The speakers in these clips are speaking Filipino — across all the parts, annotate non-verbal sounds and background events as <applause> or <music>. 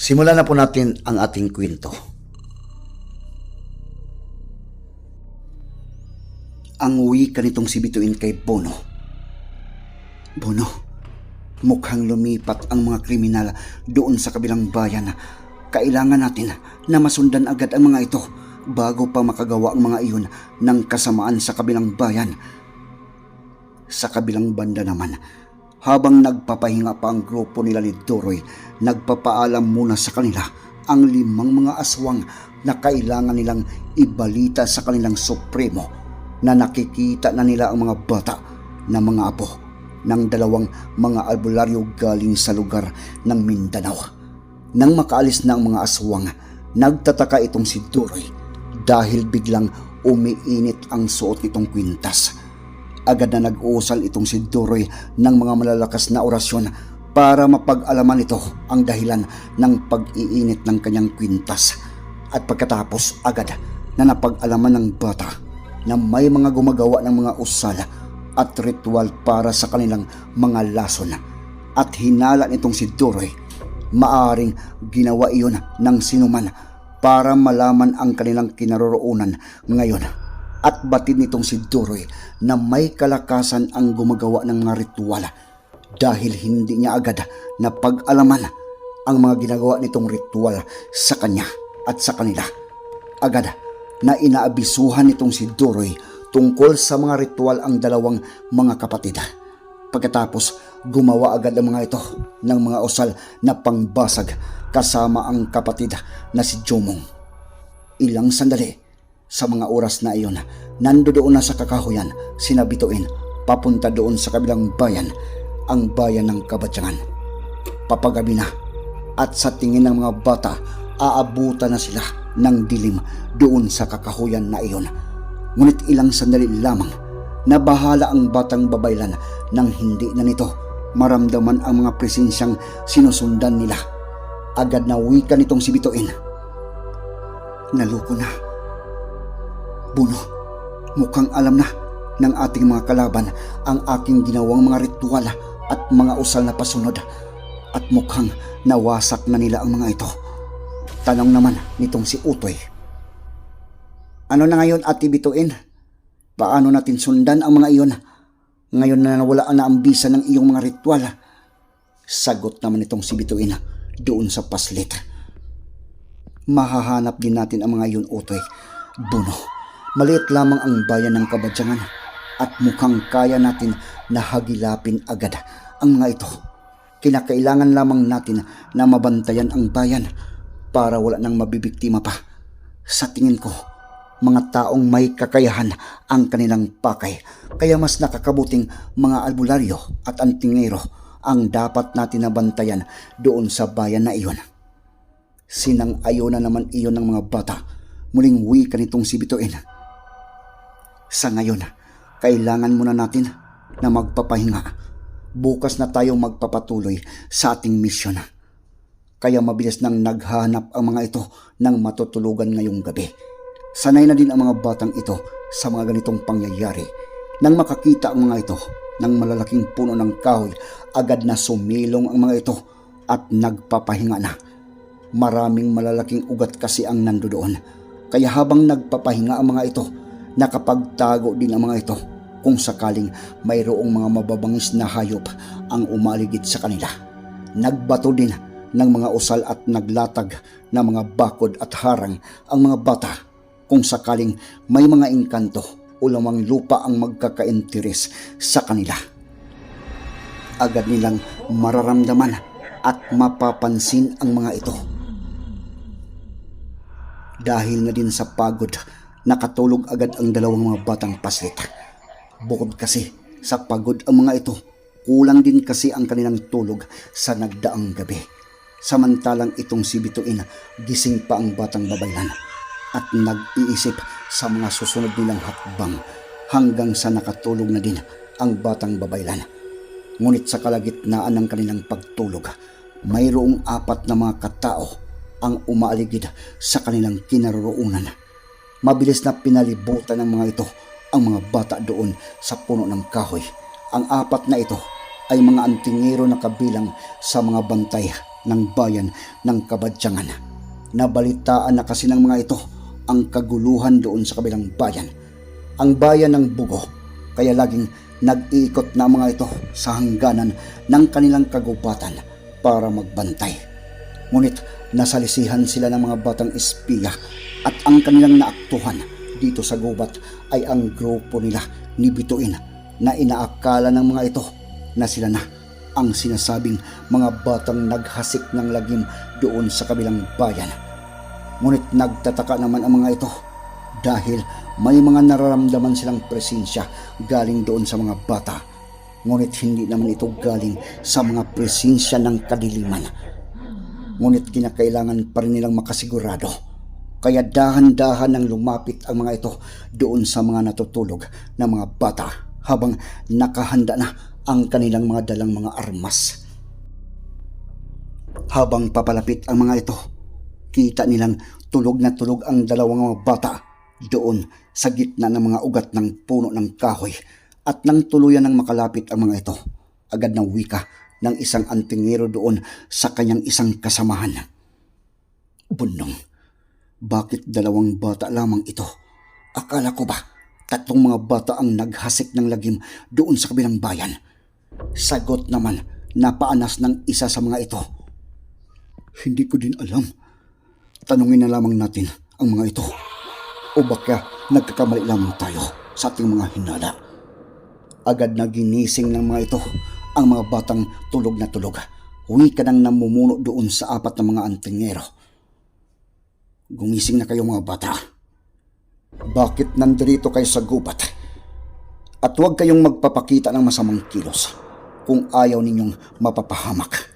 Simulan na po natin ang ating kwento. Ang wika nitong si Bituin kay Bono. Bono, mukhang lumipat ang mga kriminal doon sa kabilang bayan. Kailangan natin na masundan agad ang mga ito bago pa makagawa ang mga iyon ng kasamaan sa kabilang bayan. Sa kabilang banda naman, habang nagpapahinga pa ang grupo nila ni Doroy, nagpapaalam muna sa kanila ang limang mga aswang na kailangan nilang ibalita sa kanilang supremo na nakikita na nila ang mga bata na mga apo ng dalawang mga albularyo galing sa lugar ng Mindanao. Nang makaalis na ang mga aswang, nagtataka itong si Doroy dahil biglang umiinit ang suot nitong kwintas. Agad na nag-uusal itong si Doroy ng mga malalakas na orasyon para mapag-alaman ito ang dahilan ng pag-iinit ng kanyang kwintas. At pagkatapos agad na napag-alaman ng bata na may mga gumagawa ng mga usal at ritual para sa kanilang mga lason. At hinala nitong si Doroy, maaring ginawa iyon ng sinuman para malaman ang kanilang kinaroroonan ngayon. At batid nitong si Doroy na may kalakasan ang gumagawa ng mga ritual dahil hindi niya agad na pag-alaman ang mga ginagawa nitong ritual sa kanya at sa kanila. Agad na inaabisuhan nitong si Doroy tungkol sa mga ritual ang dalawang mga kapatid. Pagkatapos, gumawa agad ang mga ito ng mga usal na pangbasag kasama ang kapatid na si Jomong. Ilang sandali, sa mga oras na iyon, nandoon na sa kakahuyan, sinabituin, papunta doon sa kabilang bayan, ang bayan ng Kabatyangan. Papagabi na, at sa tingin ng mga bata, aabutan na sila ng dilim doon sa kakahuyan na iyon. Ngunit ilang sandali lamang, nabahala ang batang babaylan nang hindi na nito maramdaman ang mga presensyang sinusundan nila. Agad na wika nitong si Bituin. Naluko na. Buno, mukhang alam na ng ating mga kalaban ang aking ginawang mga ritual at mga usal na pasunod at mukhang nawasak na nila ang mga ito. Tanong naman nitong si Utoy. Ano na ngayon ati Bituin? Paano natin sundan ang mga iyon? Ngayon na nawala na ang bisa ng iyong mga ritual. Sagot naman itong si Bituin doon sa paslit. Mahahanap din natin ang mga iyon, Utoy. Buno, maliit lamang ang bayan ng Kabadyangan at mukhang kaya natin na hagilapin agad ang mga ito. Kinakailangan lamang natin na mabantayan ang bayan para wala nang mabibiktima pa. Sa tingin ko, mga taong may kakayahan ang kanilang pakay. Kaya mas nakakabuting mga albularyo at antingero ang dapat natin nabantayan doon sa bayan na iyon. Sinang ayo na naman iyon ng mga bata. Muling wika nitong si Bituin. Sa ngayon, kailangan muna natin na magpapahinga. Bukas na tayo magpapatuloy sa ating misyon. Kaya mabilis nang naghahanap ang mga ito ng matutulugan ngayong gabi. Sanay na din ang mga batang ito sa mga ganitong pangyayari. Nang makakita ang mga ito ng malalaking puno ng kahoy, agad na sumilong ang mga ito at nagpapahinga na. Maraming malalaking ugat kasi ang nandoon. Kaya habang nagpapahinga ang mga ito, nakapagtago din ang mga ito kung sakaling mayroong mga mababangis na hayop ang umaligid sa kanila. Nagbato din ng mga usal at naglatag na mga bakod at harang ang mga bata kung sakaling may mga engkanto o lamang lupa ang magkakainteres sa kanila. Agad nilang mararamdaman at mapapansin ang mga ito. Dahil na din sa pagod, nakatulog agad ang dalawang mga batang paslit. Bukod kasi sa pagod ang mga ito, kulang din kasi ang kanilang tulog sa nagdaang gabi. Samantalang itong si Bituin, gising pa ang batang babaylan at nag-iisip sa mga susunod nilang hakbang hanggang sa nakatulog na din ang batang babaylan. Ngunit sa kalagitnaan ng kanilang pagtulog, mayroong apat na mga katao ang umaaligid sa kanilang kinaroroonan. Mabilis na pinalibutan ng mga ito ang mga bata doon sa puno ng kahoy. Ang apat na ito ay mga antingero na kabilang sa mga bantay ng bayan ng Kabadyangan. Nabalitaan na kasi ng mga ito ang kaguluhan doon sa kabilang bayan. Ang bayan ng Bugo, kaya laging nag-iikot na mga ito sa hangganan ng kanilang kagubatan para magbantay. Ngunit nasalisihan sila ng mga batang espiya at ang kanilang naaktuhan dito sa gubat ay ang grupo nila ni Bituin na inaakala ng mga ito na sila na ang sinasabing mga batang naghasik ng lagim doon sa kabilang bayan. Ngunit nagtataka naman ang mga ito dahil may mga nararamdaman silang presensya galing doon sa mga bata. Ngunit hindi naman ito galing sa mga presensya ng kadiliman. Ngunit kinakailangan pa rin nilang makasigurado. Kaya dahan-dahan nang lumapit ang mga ito doon sa mga natutulog na mga bata habang nakahanda na ang kanilang mga dalang mga armas. Habang papalapit ang mga ito, kita nilang tulog na tulog ang dalawang mga bata doon sa gitna ng mga ugat ng puno ng kahoy at nang tuluyan ng makalapit ang mga ito, agad na wika ng isang antingero doon sa kanyang isang kasamahan. Bunong, bakit dalawang bata lamang ito? Akala ko ba tatlong mga bata ang naghasik ng lagim doon sa kabilang bayan? Sagot naman na paanas ng isa sa mga ito. Hindi ko din alam. Tanungin na lamang natin ang mga ito. O baka nagkakamali lamang tayo sa ating mga hinala. Agad na ginising ng mga ito ang mga batang tulog na tulog. Huwi ka nang namumuno doon sa apat na mga antingero. Gumising na kayo mga bata. Bakit nandito kayo sa gubat? At huwag kayong magpapakita ng masamang kilos kung ayaw ninyong mapapahamak.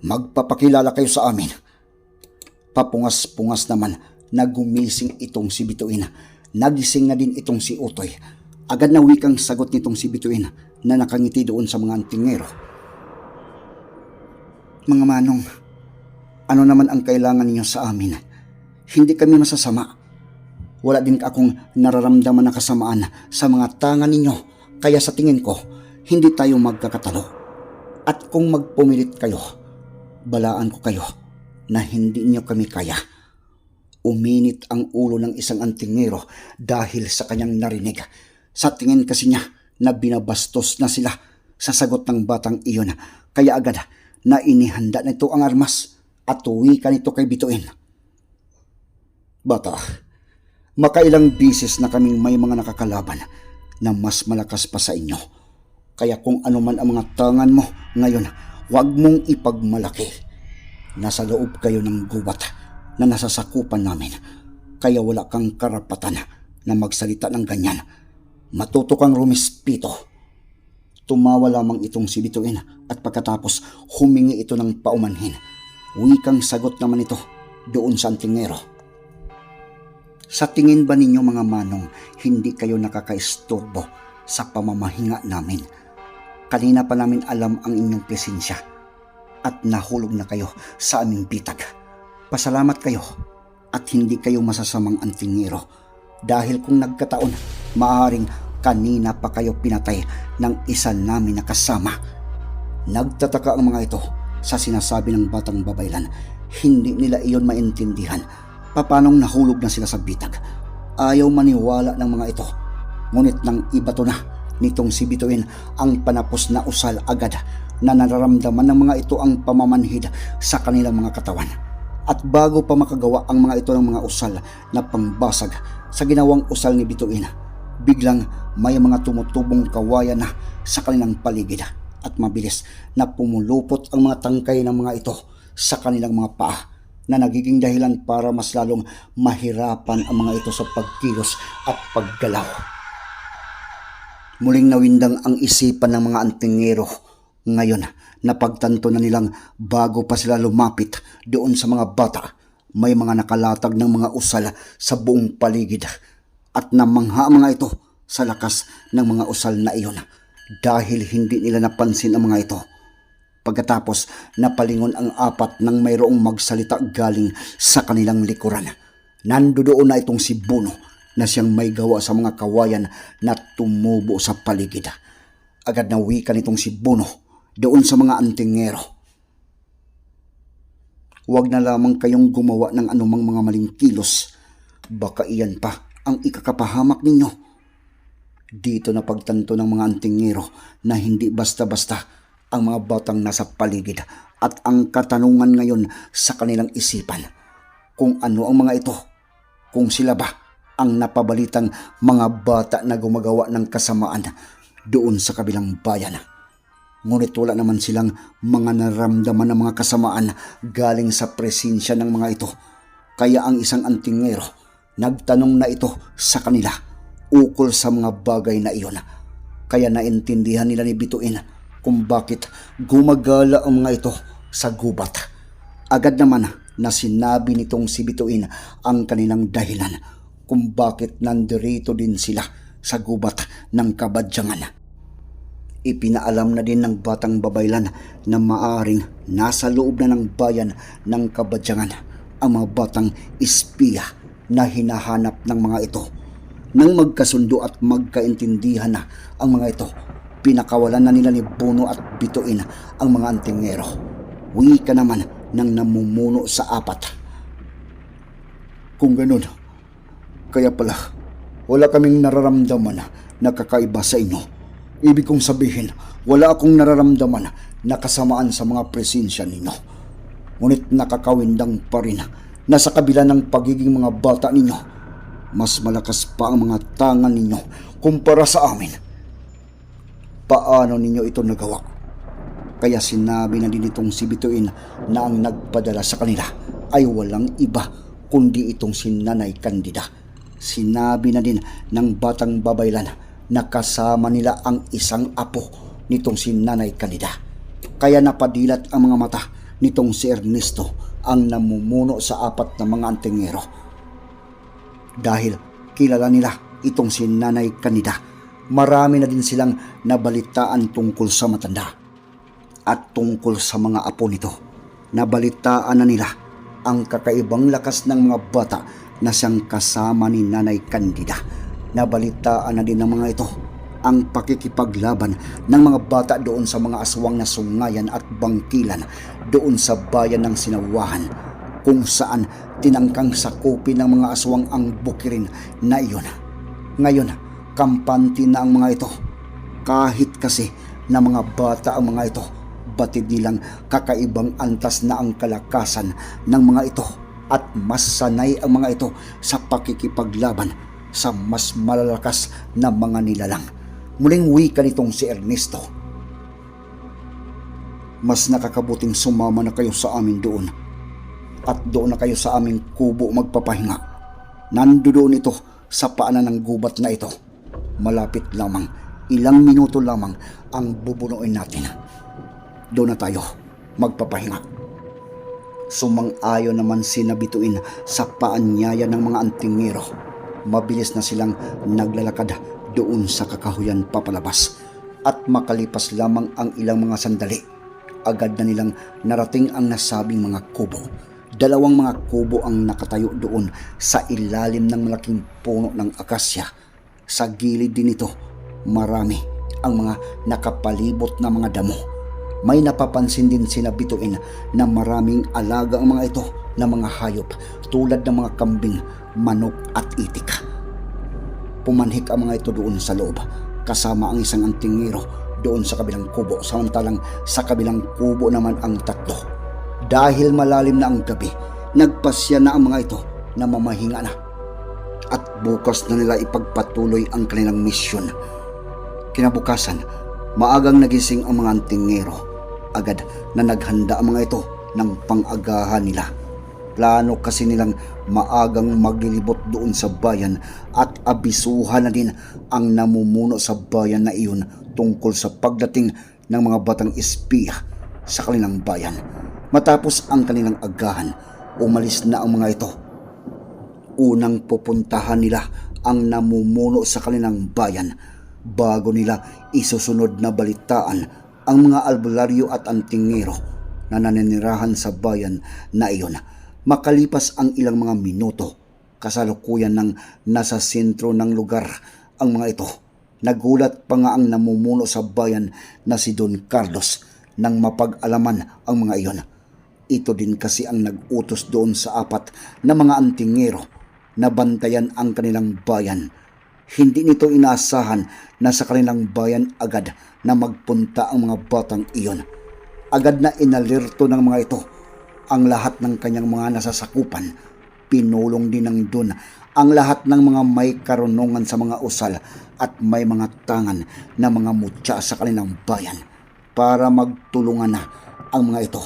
Magpapakilala kayo sa amin. Papungas-pungas naman na gumising itong si Bituin. Nagising na din itong si Utoy. Agad na wikang sagot nitong si Bituin na nakangiti doon sa mga antingero. Mga manong, ano naman ang kailangan ninyo sa amin? Hindi kami masasama. Wala din akong nararamdaman na kasamaan sa mga tanga ninyo. Kaya sa tingin ko, hindi tayo magkakatalo. At kung magpumilit kayo, balaan ko kayo na hindi niyo kami kaya. Uminit ang ulo ng isang antingero dahil sa kanyang narinig. Sa tingin kasi niya na binabastos na sila sa sagot ng batang iyon. Kaya agad na inihanda nito ang armas at uwi ka nito kay Bituin. Bata, makailang bisis na kaming may mga nakakalaban na mas malakas pa sa inyo. Kaya kung ano man ang mga tangan mo ngayon, huwag mong ipagmalaki. Nasa loob kayo ng gubat na nasasakupan namin. Kaya wala kang karapatan na magsalita ng ganyan. Matuto kang rumispito. Tumawa lamang itong si Bituin at pagkatapos humingi ito ng paumanhin. Wikang sagot naman ito doon sa antingero. Sa tingin ba ninyo mga manong, hindi kayo nakakaisturbo sa pamamahinga namin? Kanina pa namin alam ang inyong presensya at nahulog na kayo sa aming bitag. Pasalamat kayo at hindi kayo masasamang antingero dahil kung nagkataon, maaring kanina pa kayo pinatay ng isa namin na kasama. Nagtataka ang mga ito sa sinasabi ng batang babaylan. Hindi nila iyon maintindihan papanong nahulog na sila sa bitag. Ayaw maniwala ng mga ito. Ngunit nang ibato na nitong si Bituin ang panapos na usal agad na nararamdaman ng mga ito ang pamamanhid sa kanilang mga katawan. At bago pa makagawa ang mga ito ng mga usal na pangbasag sa ginawang usal ni Bituin, biglang may mga tumutubong kawayan na sa kanilang paligid at mabilis na pumulupot ang mga tangkay ng mga ito sa kanilang mga paa na nagiging dahilan para mas lalong mahirapan ang mga ito sa pagkilos at paggalaw. Muling nawindang ang isipan ng mga antingero ngayon na pagtanto na nilang bago pa sila lumapit doon sa mga bata, may mga nakalatag ng mga usal sa buong paligid at namangha ang mga ito sa lakas ng mga usal na iyon dahil hindi nila napansin ang mga ito. Pagkatapos napalingon ang apat nang mayroong magsalita galing sa kanilang likuran. Nandoon na itong si Bono na siyang may gawa sa mga kawayan na tumubo sa paligid. Agad na wika nitong si Bono doon sa mga antingero. Huwag na lamang kayong gumawa ng anumang mga maling kilos. Baka iyan pa ang ikakapahamak ninyo. Dito na pagtanto ng mga antingero na hindi basta-basta ang mga batang nasa paligid at ang katanungan ngayon sa kanilang isipan kung ano ang mga ito, kung sila ba ang napabalitang mga bata na gumagawa ng kasamaan doon sa kabilang bayan. Ngunit wala naman silang mga naramdaman ng mga kasamaan galing sa presensya ng mga ito. Kaya ang isang antingero nagtanong na ito sa kanila ukol sa mga bagay na iyon. Kaya naintindihan nila ni Bituin kung bakit gumagala ang mga ito sa gubat. Agad naman na sinabi nitong si Bituin ang kanilang dahilan kung bakit nandirito din sila sa gubat ng kabadyangan. Ipinaalam na din ng batang babaylan na maaring nasa loob na ng bayan ng kabadyangan ang mga batang espiya na hinahanap ng mga ito. Nang magkasundo at magkaintindihan na ang mga ito, pinakawalan na nila ni Bono at Bituin ang mga antingero. Wika naman ng namumuno sa apat. Kung ganun, kaya pala wala kaming nararamdaman na kakaiba sa inyo. Ibig kong sabihin, wala akong nararamdaman na kasamaan sa mga presensya ninyo. Ngunit nakakawindang pa rin na sa kabila ng pagiging mga bata ninyo, mas malakas pa ang mga tangan ninyo kumpara sa amin. Paano ninyo ito nagawa? Kaya sinabi na din itong si Bituin na ang nagpadala sa kanila ay walang iba kundi itong si Nanay Candida. Sinabi na din ng batang babaylan na kasama nila ang isang apo nitong si Nanay Candida. Kaya napadilat ang mga mata nitong si Ernesto ang namumuno sa apat na mga antingero. Dahil kilala nila itong si Nanay Candida, marami na din silang nabalitaan tungkol sa matanda at tungkol sa mga apo nito. Nabalitaan na nila ang kakaibang lakas ng mga bata na siyang kasama ni Nanay Candida. Nabalitaan na din ng mga ito ang pakikipaglaban ng mga bata doon sa mga aswang na sungayan at bangkilan doon sa bayan ng Sinawahan kung saan tinangkang sakupin ng mga aswang ang bukirin na iyon. Ngayon, kampante na ang mga ito. Kahit kasi na mga bata ang mga ito, batid nilang kakaibang antas na ang kalakasan ng mga ito at mas sanay ang mga ito sa pakikipaglaban sa mas malalakas na mga nilalang. Muling wika nitong si Ernesto. Mas nakakabuting sumama na kayo sa amin doon at doon na kayo sa aming kubo magpapahinga. Nandoon ito sa paanan ng gubat na ito. Malapit lamang, ilang minuto lamang ang bubunuin natin. Doon na tayo magpapahinga. Sumang-ayon naman sinabituin sa paanyaya ng mga antingero. Mabilis na silang naglalakad doon sa kakahuyan papalabas at makalipas lamang ang ilang mga sandali. Agad na nilang narating ang nasabing mga kubo. Dalawang mga kubo ang nakatayo doon sa ilalim ng malaking puno ng akasya. Sa gilid din ito, marami ang mga nakapalibot na mga damo. May napapansin din sina Bituin na maraming alaga ang mga ito na mga hayop tulad ng mga kambing, manok at itik. Pumanhik ang mga ito doon sa loob kasama ang isang antingero doon sa kabilang kubo samantalang sa kabilang kubo naman ang tatlo. Dahil malalim na ang gabi, nagpasya na ang mga ito na mamahinga na. At bukas na nila ipagpatuloy ang kanilang misyon. Kinabukasan, maagang nagising ang mga antingero. Agad na naghanda ang mga ito ng pang-agahan nila. Plano kasi nilang maagang maglilibot doon sa bayan at abisuhan na din ang namumuno sa bayan na iyon tungkol sa pagdating ng mga batang espiya sa kanilang bayan. Matapos ang kanilang agahan, umalis na ang mga ito unang pupuntahan nila ang namumuno sa kanilang bayan bago nila isusunod na balitaan ang mga albularyo at antingero na naninirahan sa bayan na iyon. Makalipas ang ilang mga minuto, kasalukuyan ng nasa sentro ng lugar ang mga ito. Nagulat pa nga ang namumuno sa bayan na si Don Carlos nang mapag-alaman ang mga iyon. Ito din kasi ang nag-utos doon sa apat na mga antingero na bantayan ang kanilang bayan. Hindi nito inaasahan na sa kanilang bayan agad na magpunta ang mga batang iyon. Agad na inalirto ng mga ito ang lahat ng kanyang mga nasasakupan. Pinulong din ng dun ang lahat ng mga may karunungan sa mga usal at may mga tangan na mga mutya sa kanilang bayan para magtulungan na ang mga ito.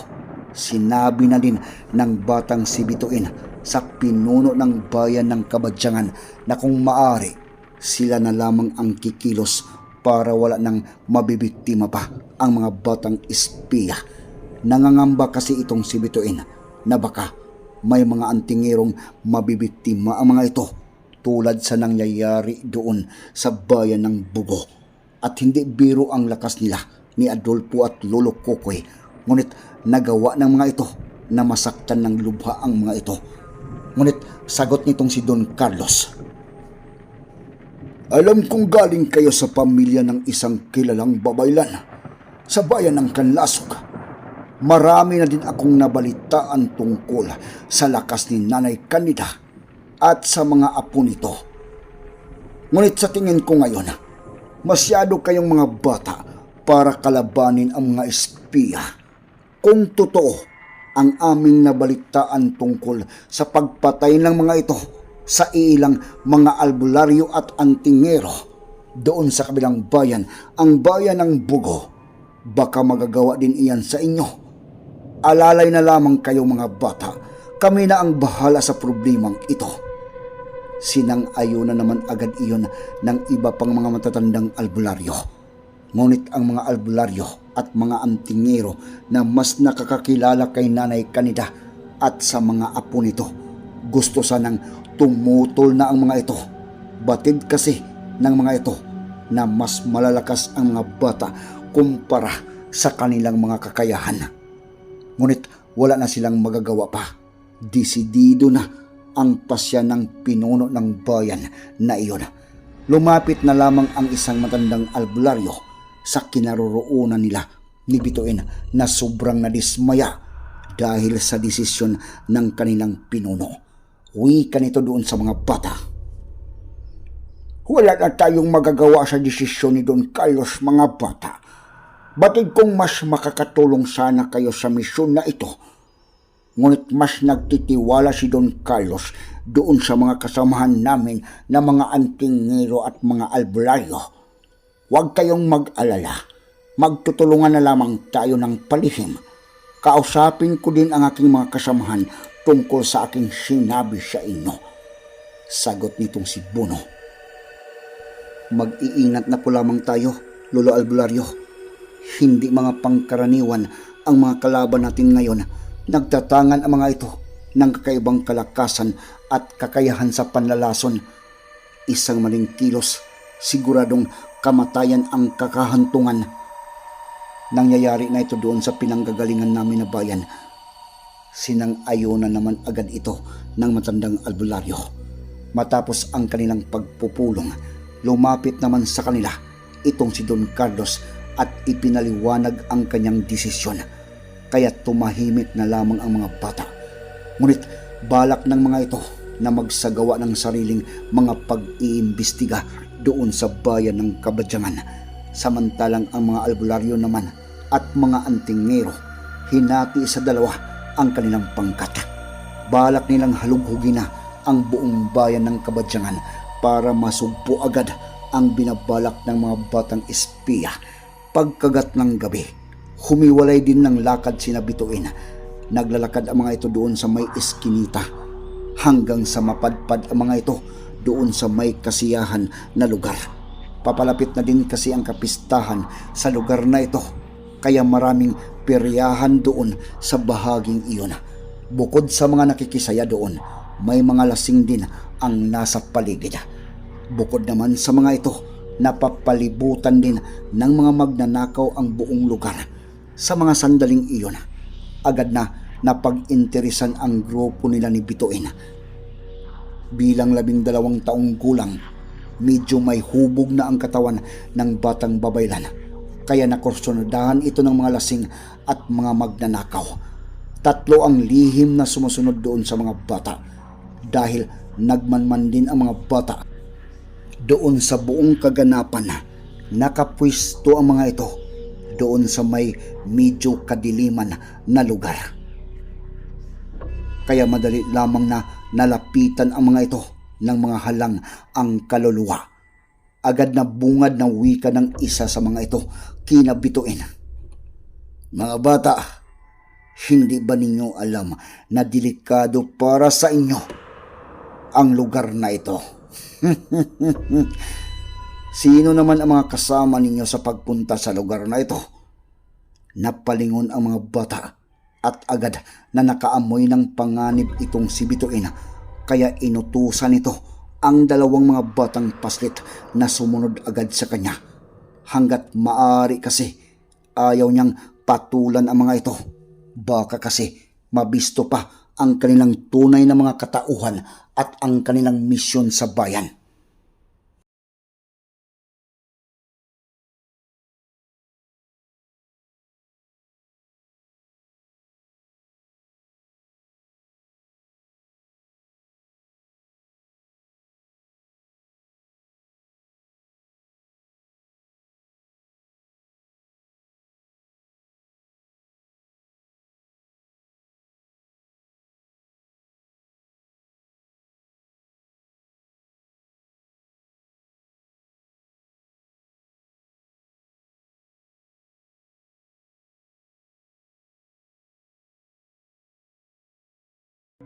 Sinabi na din ng batang si Bituin sa pinuno ng bayan ng Kabadyangan na kung maari sila na lamang ang kikilos para wala nang mabibiktima pa ang mga batang espiya. Nangangamba kasi itong si Bituin na baka may mga antingirong mabibiktima ang mga ito tulad sa nangyayari doon sa bayan ng Bugo. At hindi biro ang lakas nila ni Adolfo at Lolo Kokoy ngunit nagawa ng mga ito na masaktan ng lubha ang mga ito. Ngunit sagot nitong si Don Carlos. Alam kong galing kayo sa pamilya ng isang kilalang babaylan sa bayan ng Kanlasog. Marami na din akong nabalitaan tungkol sa lakas ni Nanay Kanida at sa mga apo nito. Ngunit sa tingin ko ngayon, masyado kayong mga bata para kalabanin ang mga espiya. Kung totoo ang aming nabalitaan tungkol sa pagpatay ng mga ito sa ilang mga albularyo at antingero doon sa kabilang bayan, ang bayan ng Bugo, baka magagawa din iyan sa inyo. Alalay na lamang kayo mga bata, kami na ang bahala sa problemang ito. Sinang-ayo na naman agad iyon ng iba pang mga matatandang albularyo. Ngunit ang mga albularyo at mga antingero na mas nakakakilala kay Nanay Kanida at sa mga apo nito, gusto sanang tumutol na ang mga ito. Batid kasi ng mga ito na mas malalakas ang mga bata kumpara sa kanilang mga kakayahan. Ngunit wala na silang magagawa pa. Desidido na ang pasya ng pinuno ng bayan na iyon. Lumapit na lamang ang isang matandang albularyo sa kinaroroonan nila ni Bituin na sobrang nadismaya dahil sa desisyon ng kanilang pinuno. Uwi ka nito doon sa mga bata. Wala na tayong magagawa sa desisyon ni Don Carlos mga bata. Batid kong mas makakatulong sana kayo sa misyon na ito. Ngunit mas nagtitiwala si Don Carlos doon sa mga kasamahan namin na mga antingero at mga albularyo. Huwag kayong mag-alala. Magtutulungan na lamang tayo ng palihim. Kausapin ko din ang aking mga kasamahan tungkol sa aking sinabi sa inyo. Sagot nitong si Bono. Mag-iingat na po lamang tayo, Lolo Albularyo. Hindi mga pangkaraniwan ang mga kalaban natin ngayon. Nagtatangan ang mga ito ng kakaibang kalakasan at kakayahan sa panlalason. Isang maling kilos, siguradong kamatayan ang kakahantungan. Nangyayari na ito doon sa pinanggagalingan namin na bayan. Sinang-ayo na naman agad ito ng matandang albularyo. Matapos ang kanilang pagpupulong, lumapit naman sa kanila itong si Don Carlos at ipinaliwanag ang kanyang desisyon. Kaya tumahimik na lamang ang mga bata. Ngunit balak ng mga ito na magsagawa ng sariling mga pag-iimbestiga doon sa bayan ng Kabadyangan. Samantalang ang mga albularyo naman at mga antingero hinati sa dalawa ang kanilang pangkat. Balak nilang halugugin na ang buong bayan ng Kabadyangan para masugpo agad ang binabalak ng mga batang espiya. Pagkagat ng gabi, humiwalay din ng lakad sina Bituin. Naglalakad ang mga ito doon sa may eskinita hanggang sa mapadpad ang mga ito doon sa may kasiyahan na lugar. Papalapit na din kasi ang kapistahan sa lugar na ito kaya maraming peryahan doon sa bahaging iyon. Bukod sa mga nakikisaya doon, may mga lasing din ang nasa paligid. Bukod naman sa mga ito, napapalibutan din ng mga magnanakaw ang buong lugar. Sa mga sandaling iyon, agad na napag-interesan ang grupo nila ni Bituin. Bilang labing dalawang taong gulang, medyo may hubog na ang katawan ng batang babaylan. Kaya nakursunodahan ito ng mga lasing at mga magnanakaw. Tatlo ang lihim na sumusunod doon sa mga bata dahil nagmanman din ang mga bata doon sa buong kaganapan nakapwisto ang mga ito doon sa may medyo kadiliman na lugar. Kaya madali lamang na nalapitan ang mga ito ng mga halang ang kaluluwa. Agad na bungad na wika ng isa sa mga ito kinabituin. Mga bata, hindi ba ninyo alam na delikado para sa inyo ang lugar na ito? <laughs> Sino naman ang mga kasama ninyo sa pagpunta sa lugar na ito? Napalingon ang mga bata at agad na nakaamoy ng panganib itong si Bituin kaya inutusan ito ang dalawang mga batang paslit na sumunod agad sa kanya. Hanggat maari kasi ayaw niyang patulan ang mga ito. Baka kasi mabisto pa ang kanilang tunay na mga katauhan at ang kanilang misyon sa bayan.